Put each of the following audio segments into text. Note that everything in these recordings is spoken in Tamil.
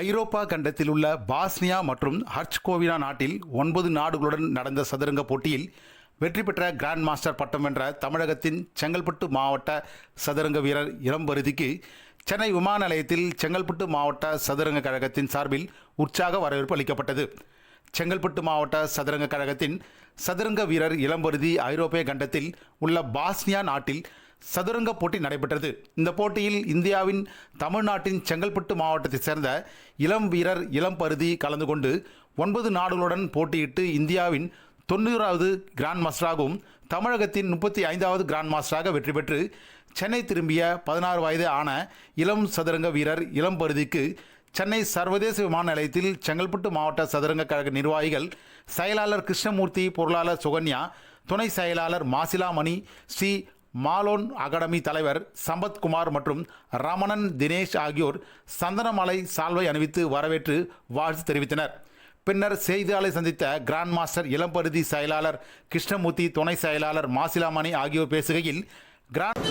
ஐரோப்பா கண்டத்தில் உள்ள பாஸ்னியா மற்றும் ஹர்ச்கோவினா நாட்டில் ஒன்பது நாடுகளுடன் நடந்த சதுரங்க போட்டியில் வெற்றி பெற்ற கிராண்ட் மாஸ்டர் பட்டம் வென்ற தமிழகத்தின் செங்கல்பட்டு மாவட்ட சதுரங்க வீரர் இளம்பருதிக்கு சென்னை விமான நிலையத்தில் செங்கல்பட்டு மாவட்ட சதுரங்க கழகத்தின் சார்பில் உற்சாக வரவேற்பு அளிக்கப்பட்டது. செங்கல்பட்டு மாவட்ட சதுரங்க கழகத்தின் சதுரங்க வீரர் இளம்பருதி ஐரோப்பிய கண்டத்தில் உள்ள பாஸ்னியா நாட்டில் சதுரங்க போட்டி நடைபெற்றது. இந்த போட்டியில் இந்தியாவின் தமிழ்நாட்டின் செங்கல்பட்டு மாவட்டத்தைச் சேர்ந்த இளம் வீரர் இளம்பருதி கலந்து கொண்டு ஒன்பது நாடுகளுடன் போட்டியிட்டு இந்தியாவின் தொண்ணூறாவது கிராண்ட் மாஸ்டராகவும் தமிழகத்தின் முப்பத்தி ஐந்தாவது கிராண்ட் மாஸ்டராக வெற்றி பெற்று சென்னை திரும்பிய பதினாறு வயது ஆன இளம் சதுரங்க வீரர் இளம்பருதிக்கு சென்னை சர்வதேச விமான நிலையத்தில் செங்கல்பட்டு மாவட்ட சதுரங்க கழக நிர்வாகிகள் செயலாளர் கிருஷ்ணமூர்த்தி பொருளாளர் சுகன்யா துணை செயலாளர் மாசிலாமணி ஸ்ரீ மாலோன் அகாடமி தலைவர் சம்பத்குமார் மற்றும் ரமணன் தினேஷ் ஆகியோர் சந்தனமலை சால்வை அணிவித்து வரவேற்று வாழ்த்து தெரிவித்தனர். பின்னர் செய்தியாளரை சந்தித்த கிராண்ட் மாஸ்டர் இளம்பருதி செயலாளர் கிருஷ்ணமூர்த்தி துணை செயலாளர் மாசிலாமணி ஆகியோர் பேசுகையில் கிராண்ட்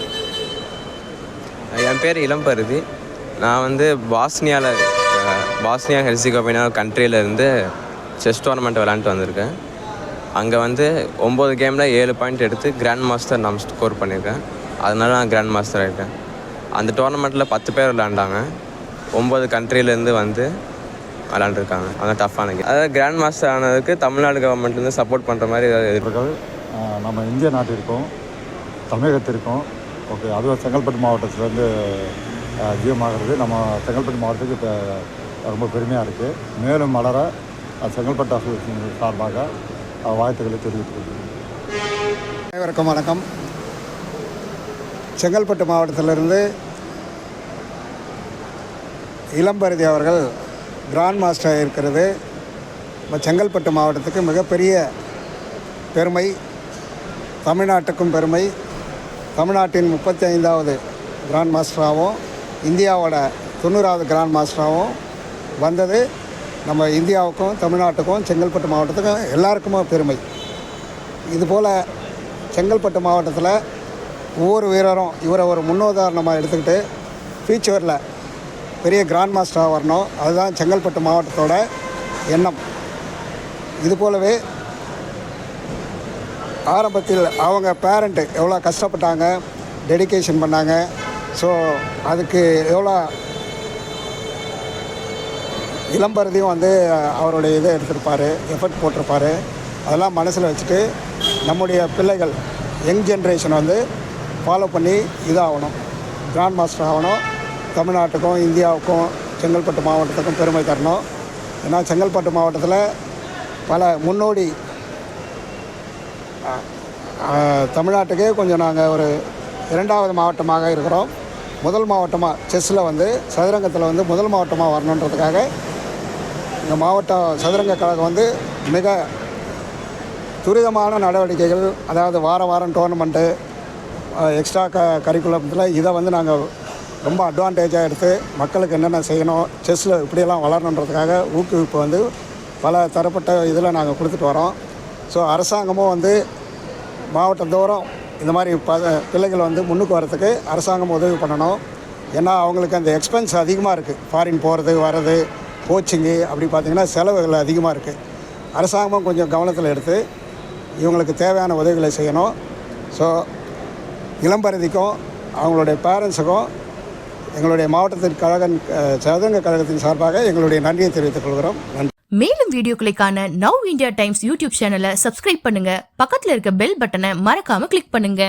என் பேர் இளம்பருதி நான் வந்து பாஸ்னியாவில் பாஸ்னியா ஹெர்சிகோபினா கண்ட்ரியில் இருந்து செஸ் டோர்னமெண்ட் விளாண்டுட்டு வந்திருக்கேன். அங்கே வந்து ஒம்பது கேமில் ஏழு பாயிண்ட் எடுத்து கிராண்ட் மாஸ்டர் நான் ஸ்கோர் பண்ணியிருக்கேன். அதனால நான் கிராண்ட் மாஸ்டர் ஆகிட்டேன் அந்த டோர்னமெண்ட்டில் பத்து பேர் விளாண்டாங்க ஒம்பது கண்ட்ரிலேருந்து வந்து விளாண்டுருக்காங்க அதான் டஃப்பான கேம் அதாவது கிராண்ட் மாஸ்டர் ஆனதுக்கு தமிழ்நாடு கவர்மெண்ட்லேருந்து சப்போர்ட் பண்ணுற மாதிரி ஏதாவது நம்ம இந்திய நாட்டிற்கும் தமிழகத்திற்கும் ஓகே அதுவும் செங்கல்பட்டு மாவட்டத்திலேருந்து அதிகமாகிறது நம்ம செங்கல்பட்டு மாவட்டத்துக்கு இப்போ ரொம்ப பெருமையாக இருக்குது மேலும் மலர செங்கல்பட்டு அசோசியேஷன் சார்பாக வாழ்த்துக்களை தெரிவித்துக்கொள்கிறேன் அனைவருக்கும் வணக்கம். செங்கல்பட்டு மாவட்டத்திலிருந்து இளம்பருதி அவர்கள் கிராண்ட் மாஸ்டர் இருக்கிறது நம்ம செங்கல்பட்டு மாவட்டத்துக்கு மிகப்பெரிய பெருமை தமிழ்நாட்டுக்கும் பெருமை. தமிழ்நாட்டின் முப்பத்தி ஐந்தாவது கிராண்ட் மாஸ்டராகவும் இந்தியாவோட தொண்ணூறாவது கிராண்ட் மாஸ்டராகவும் வந்தது. நம்ம இந்தியாவுக்கும் தமிழ்நாட்டுக்கும் செங்கல்பட்டு மாவட்டத்துக்கும் எல்லாருக்குமே பெருமை. இதுபோல் செங்கல்பட்டு மாவட்டத்தில் ஒவ்வொரு வீரரும் இவரை ஒரு முன்னுதாரணமாக எடுத்துக்கிட்டு ஃபியூச்சரில் பெரிய கிராண்ட் மாஸ்டராக வரணும். அதுதான் செங்கல்பட்டு மாவட்டத்தோட எண்ணம். இது போலவே ஆரம்பத்தில் அவங்க பேரண்ட்டு எவ்வளோ கஷ்டப்பட்டாங்க டெடிகேஷன் பண்ணாங்க. ஸோ அதுக்கு எவ்வளோ இளம்பரதியும் வந்து அவருடைய இதை எடுத்திருப்பார் எஃபர்ட் போட்டிருப்பார். அதெல்லாம் மனசில் வச்சுட்டு நம்முடைய பிள்ளைகள் யங் ஜென்ரேஷன் வந்து ஃபாலோ பண்ணி இதாகணும். கிராண்ட் மாஸ்டர் ஆகணும். தமிழ்நாட்டுக்கும் இந்தியாவுக்கும் செங்கல்பட்டு மாவட்டத்துக்கும் பெருமை தரணும். ஏன்னா செங்கல்பட்டு மாவட்டத்தில் பல முன்னோடி தமிழ்நாட்டுக்கே கொஞ்சம் நாங்கள் ஒரு இரண்டாவது மாவட்டமாக இருக்கிறோம். முதல் மாவட்டமாக செஸ்ஸில் வந்து சதுரங்கத்தில் வந்து முதல் மாவட்டமாக வரணுன்றதுக்காக இந்த மாவட்ட சதுரங்க கழகம் வந்து மிக துரிதமான நடவடிக்கைகள் அதாவது வார வாரம் டோர்னமெண்ட்டு எக்ஸ்ட்ரா க கரிக்குலத்தில் இதை வந்து நாங்கள் ரொம்ப அட்வான்டேஜாக எடுத்து மக்களுக்கு என்னென்ன செய்யணும் செஸ்ஸில் இப்படியெல்லாம் வளரணுன்றதுக்காக ஊக்குவிப்பு வந்து பல தரப்பட்ட இதில் நாங்கள் கொடுத்துட்டு வரோம். ஸோ அரசாங்கமும் வந்து மாவட்டந்தோறும் இந்த மாதிரி ப பிள்ளைகள் வந்து முன்னுக்கு வரத்துக்கு அரசாங்கம் உதவி பண்ணணும். ஏன்னா அவங்களுக்கு அந்த எக்ஸ்பென்ஸ் அதிகமாக இருக்குது ஃபாரின் போகிறது வர்றது கோச்சிங்கு அப்படி பார்த்திங்கன்னா செலவுகள் அதிகமாக இருக்குது. அரசாங்கமும் கொஞ்சம் கவனத்தில் எடுத்து இவங்களுக்கு தேவையான உதவிகளை செய்யணும். ஸோ இளம்பரதிக்கும் அவங்களுடைய பேரண்ட்ஸுக்கும் எங்களுடைய மாவட்டத்தின் கழகம் சதுரங்க கழகத்தின் சார்பாக எங்களுடைய நன்றியை தெரிவித்துக் கொள்கிறோம். நன்றி. மேலும் வீடியோக்களை காண நவ் இந்தியா டைம்ஸ் யூடியூப் சேனலை சப்ஸ்கிரைப் பண்ணுங்க. பக்கத்தில் இருக்க பெல் பட்டனை மறக்காம கிளிக் பண்ணுங்க.